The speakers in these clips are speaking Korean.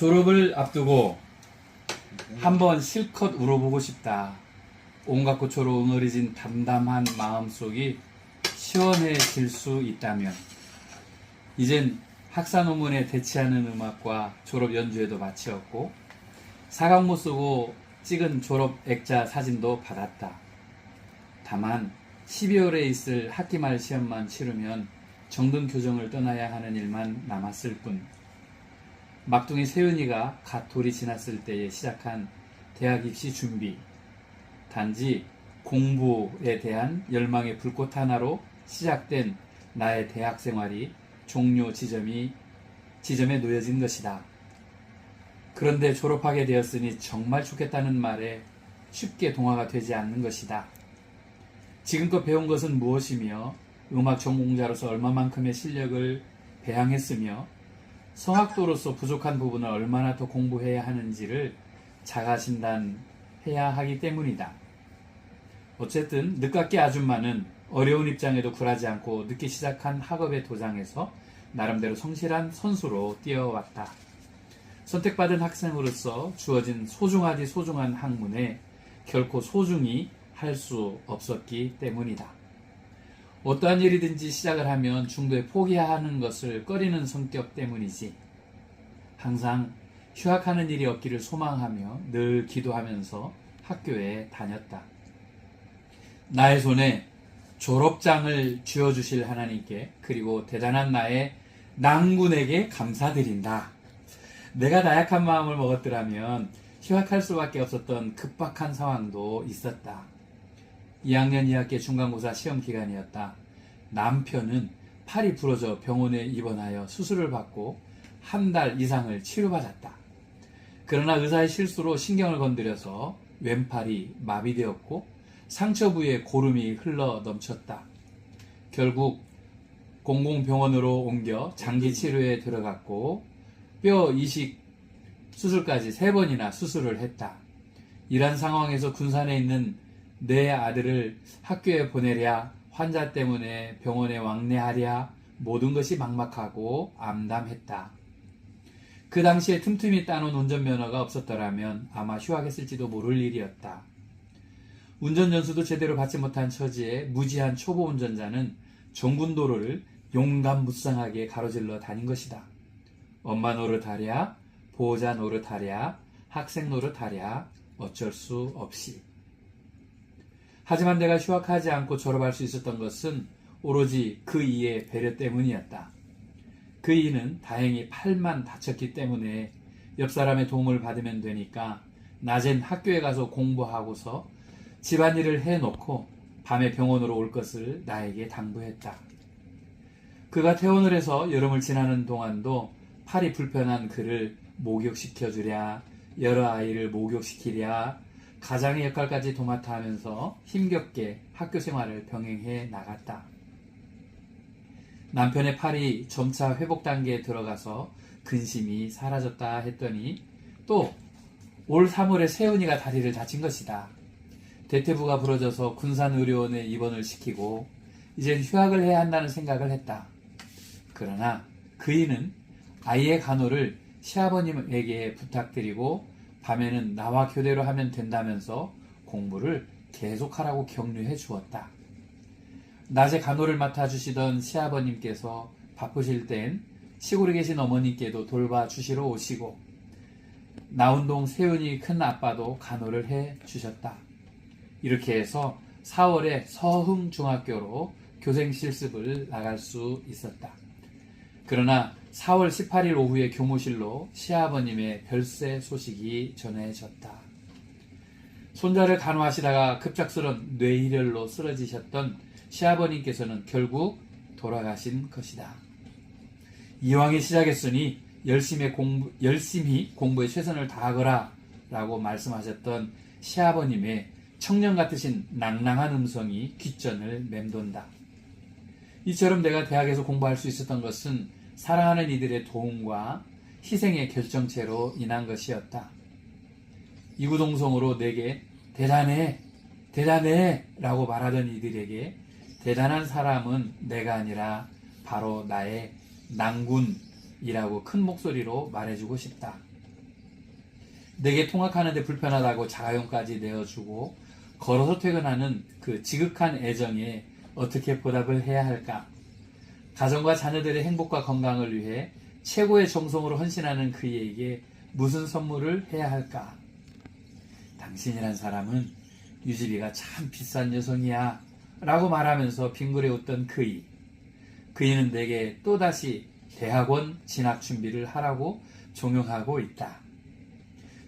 졸업을 앞두고 한번 실컷 울어보고 싶다. 온갖 고초로 응어리진 담담한 마음속이 시원해질 수 있다면 이젠 학사 논문에 대치하는 음악과 졸업 연주에도 마치었고 사각모 쓰고 찍은 졸업 액자 사진도 받았다. 다만 12월에 있을 학기말 시험만 치르면 정등 교정을 떠나야 하는 일만 남았을 뿐. 막둥이 세윤이가 갓 돌이 지났을 때에 시작한 대학 입시 준비. 단지 공부에 대한 열망의 불꽃 하나로 시작된 나의 대학 생활이 종료 지점이 지점에 놓여진 것이다. 그런데 졸업하게 되었으니 정말 좋겠다는 말에 쉽게 동화가 되지 않는 것이다. 지금껏 배운 것은 무엇이며 음악 전공자로서 얼마만큼의 실력을 배양했으며 성악도로서 부족한 부분을 얼마나 더 공부해야 하는지를 자가진단해야 하기 때문이다. 어쨌든 늦깎이 아줌마는 어려운 입장에도 굴하지 않고 늦게 시작한 학업의 도장에서 나름대로 성실한 선수로 뛰어왔다. 선택받은 학생으로서 주어진 소중하디 소중한 학문에 결코 소중히 할 수 없었기 때문이다. 어떠한 일이든지 시작을 하면 중도에 포기하는 것을 꺼리는 성격 때문이지. 항상 휴학하는 일이 없기를 소망하며 늘 기도하면서 학교에 다녔다. 나의 손에 졸업장을 쥐어주실 하나님께 그리고 대단한 나의 낭군에게 감사드린다. 내가 나약한 마음을 먹었더라면 휴학할 수밖에 없었던 급박한 상황도 있었다. 2학년 2학기 중간고사 시험 기간이었다. 남편은 팔이 부러져 병원에 입원하여 수술을 받고 한 달 이상을 치료받았다. 그러나 의사의 실수로 신경을 건드려서 왼팔이 마비되었고 상처 부위에 고름이 흘러 넘쳤다. 결국 공공병원으로 옮겨 장기 치료에 들어갔고 뼈 이식 수술까지 세 번이나 수술을 했다. 이런 상황에서 군산에 있는 내 아들을 학교에 보내랴, 환자 때문에 병원에 왕래하랴, 모든 것이 막막하고 암담했다. 그 당시에 틈틈이 따놓은 운전면허가 없었더라면 아마 휴학했을지도 모를 일이었다. 운전연수도 제대로 받지 못한 처지에 무지한 초보 운전자는 정군도로를 용감무쌍하게 가로질러 다닌 것이다. 엄마 노릇하랴, 보호자 노릇하랴, 학생 노릇하랴, 어쩔 수 없이. 하지만 내가 휴학하지 않고 졸업할 수 있었던 것은 오로지 그 이의 배려 때문이었다. 그 이는 다행히 팔만 다쳤기 때문에 옆 사람의 도움을 받으면 되니까 낮엔 학교에 가서 공부하고서 집안일을 해놓고 밤에 병원으로 올 것을 나에게 당부했다. 그가 퇴원을 해서 여름을 지나는 동안도 팔이 불편한 그를 목욕시켜 주랴, 여러 아이를 목욕시키랴, 가장의 역할까지 도맡아 하면서 힘겹게 학교 생활을 병행해 나갔다. 남편의 팔이 점차 회복 단계에 들어가서 근심이 사라졌다 했더니 또 올 3월에 세훈이가 다리를 다친 것이다. 대퇴부가 부러져서 군산의료원에 입원을 시키고 이젠 휴학을 해야 한다는 생각을 했다. 그러나 그이는 아이의 간호를 시아버님에게 부탁드리고 밤에는 나와 교대로 하면 된다면서 공부를 계속하라고 격려해 주었다. 낮에 간호를 맡아주시던 시아버님께서 바쁘실 땐 시골에 계신 어머니께도 돌봐주시러 오시고 나운동 세윤이 큰 아빠도 간호를 해 주셨다. 이렇게 해서 4월에 서흥중학교로 교생 실습을 나갈 수 있었다. 그러나 4월 18일 오후에 교무실로 시아버님의 별세 소식이 전해졌다. 손자를 간호하시다가 급작스런 뇌일혈로 쓰러지셨던 시아버님께서는 결국 돌아가신 것이다. 이왕에 시작했으니 열심히 공부, 열심히 공부에 최선을 다하거라 라고 말씀하셨던 시아버님의 청년 같으신 낭낭한 음성이 귓전을 맴돈다. 이처럼 내가 대학에서 공부할 수 있었던 것은 사랑하는 이들의 도움과 희생의 결정체로 인한 것이었다. 이구동성으로 내게 대단해, 대단해 라고 말하던 이들에게 대단한 사람은 내가 아니라 바로 나의 낭군이라고 큰 목소리로 말해주고 싶다. 내게 통학하는데 불편하다고 자가용까지 내어주고 걸어서 퇴근하는 그 지극한 애정에 어떻게 보답을 해야 할까? 가정과 자녀들의 행복과 건강을 위해 최고의 정성으로 헌신하는 그에게 무슨 선물을 해야 할까? 당신이란 사람은 유지비가 참 비싼 여성이야. 라고 말하면서 빙그레 웃던 그이. 그이는 내게 또다시 대학원 진학 준비를 하라고 종용하고 있다.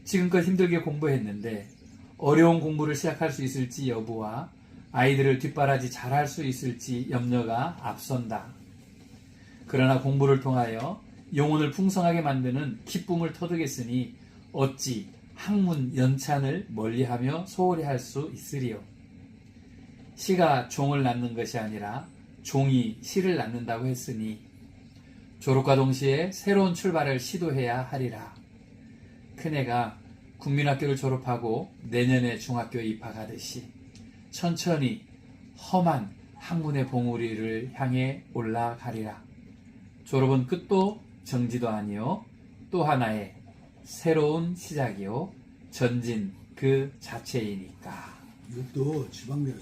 지금껏 힘들게 공부했는데 어려운 공부를 시작할 수 있을지 여부와 아이들을 뒷바라지 잘할 수 있을지 염려가 앞선다. 그러나 공부를 통하여 영혼을 풍성하게 만드는 기쁨을 터득했으니 어찌 학문 연찬을 멀리하며 소홀히 할 수 있으리요. 시가 종을 낳는 것이 아니라 종이 시를 낳는다고 했으니 졸업과 동시에 새로운 출발을 시도해야 하리라. 큰애가 국민학교를 졸업하고 내년에 중학교에 입학하듯이 천천히 험한 학문의 봉우리를 향해 올라가리라. 졸업은 끝도 정지도 아니요 또 하나의 새로운 시작이요 전진 그 자체이니까. 이것도 지방내에서